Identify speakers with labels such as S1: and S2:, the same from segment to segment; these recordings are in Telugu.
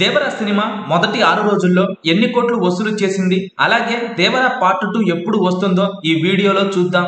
S1: దేవరా సినిమా మొదటి ఆరు రోజుల్లో ఎన్ని కోట్లు వసూలు చేసింది? అలాగే దేవరా పార్ట్ టూ ఎప్పుడు వస్తుందో ఈ వీడియోలో చూద్దాం.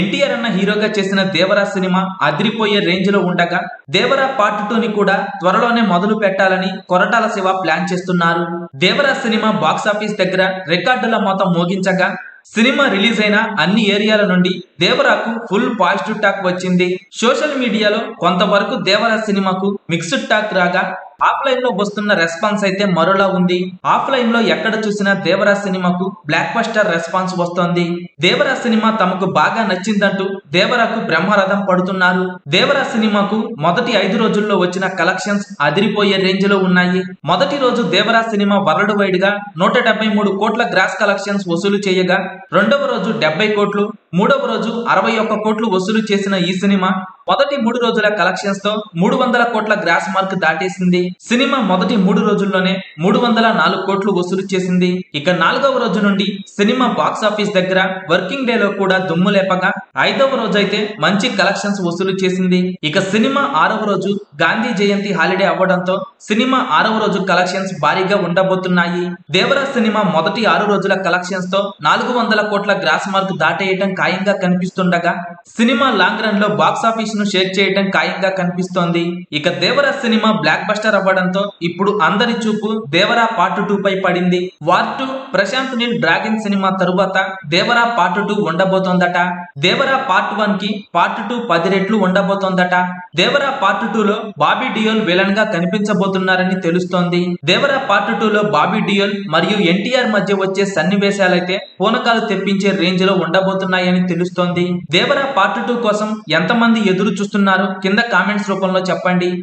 S1: ఎన్టీఆర్ అన్న హీరోగా చేసిన దేవరా సినిమా అదిరిపోయే రేంజ్లో ఉండగా దేవరా పార్ట్ టూ ని కూడా త్వరలోనే మొదలు పెట్టాలని కొరటాల శివ ప్లాన్ చేస్తున్నారు. దేవరా సినిమా బాక్సాఫీస్ దగ్గర రికార్డుల మొత్తం మోగించగా సినిమా రిలీజ్ అయిన అన్ని ఏరియాల నుండి దేవరాకు ఫుల్ పాజిటివ్ టాక్ వచ్చింది. సోషల్ మీడియాలో కొంతవరకు దేవరా సినిమాకు మిక్స్డ్ టాక్ రాగా ఆఫ్లైన్లో వస్తున్న రెస్పాన్స్ అయితే మరోలా ఉంది. ఆఫ్లైన్లో ఎక్కడ చూసినా దేవరా సినిమాకు బ్లాక్ బస్టర్ రెస్పాన్స్ వస్తోంది. దేవరా సినిమా తమకు బాగా నచ్చిందంటూ దేవరాకు బ్రహ్మరథం పడుతున్నారు. దేవరా సినిమాకు మొదటి ఐదు రోజుల్లో వచ్చిన కలెక్షన్స్ అదిరిపోయే రేంజ్లో ఉన్నాయి. మొదటి రోజు దేవరా సినిమా వరల్డ్ వైడ్గా నూట డెబ్బై మూడు కోట్ల గ్రాస్ కలెక్షన్స్ వసూలు చేయగా రెండవ రోజు డెబ్బై కోట్లు మూడవ రోజు అరవై ఒక్క కోట్లు వసూలు చేసిన ఈ సినిమా మొదటి మూడు రోజుల కలెక్షన్స్తో మూడు వందల కోట్ల గ్రాస్ మార్క్ దాటేసింది. సినిమా మొదటి మూడు రోజుల్లోనే మూడు వందల నాలుగు కోట్లు వసూలు చేసింది. ఇక నాలుగవ రోజు నుండి సినిమా బాక్స్ ఆఫీస్ దగ్గర వర్కింగ్ డే లో కూడా దుమ్ము లేపగా ఐదవ రోజు అయితే మంచి కలెక్షన్స్ వసూలు చేసింది. ఇక సినిమా ఆరవ రోజు గాంధీ జయంతి హాలిడే అవ్వడంతో సినిమా ఆరవ రోజు కలెక్షన్స్ భారీగా ఉండబోతున్నాయి. దేవరా సినిమా మొదటి ఆరు రోజుల కలెక్షన్స్తో నాలుగు వందల కోట్ల గ్రాస్ మార్క్ దాటేయటం ఖాయంగా కనిపిస్తుండగా సినిమా లాంగ్ రన్లో బాక్స్ ఆఫీస్ను షేర్ చేయటం ఖాయంగా కనిపిస్తోంది. ఇక దేవరా సినిమా బ్లాక్ బస్టర్ అవ్వడంతో ఇప్పుడు అందరి చూపు దేవరా పార్ట్ టూ పై పడింది. War two Prashanth Neel Dragon cinema తరువాత దేవరా పార్ట్ టూ ఉండబోతోందట. దేవరా పార్ట్ వన్కి పార్ట్ టూ పది రెట్లు ఉండబోతోందట. దేవరా పార్ట్ టూ లో బాబీ డియోల్ విలన్గా కనిపించబోతున్నారని తెలుస్తోంది. దేవరా పార్ట్ టూ లో బాబీ డియోల్ మరియు ఎన్టీఆర్ మధ్య వచ్చే సన్నివేశాలైతే పూనకాలు తెప్పించే రేంజ్లో ఉండబోతున్నాయని తెలుస్తోంది. దేవరా పార్ట్ టూ కోసం ఎంతమంది ఎదురు చూస్తున్నారు కింద కామెంట్స్ రూపంలో చెప్పండి.